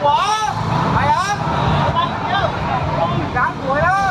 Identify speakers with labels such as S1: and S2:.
S1: ขวาไปอะดังสวยนะ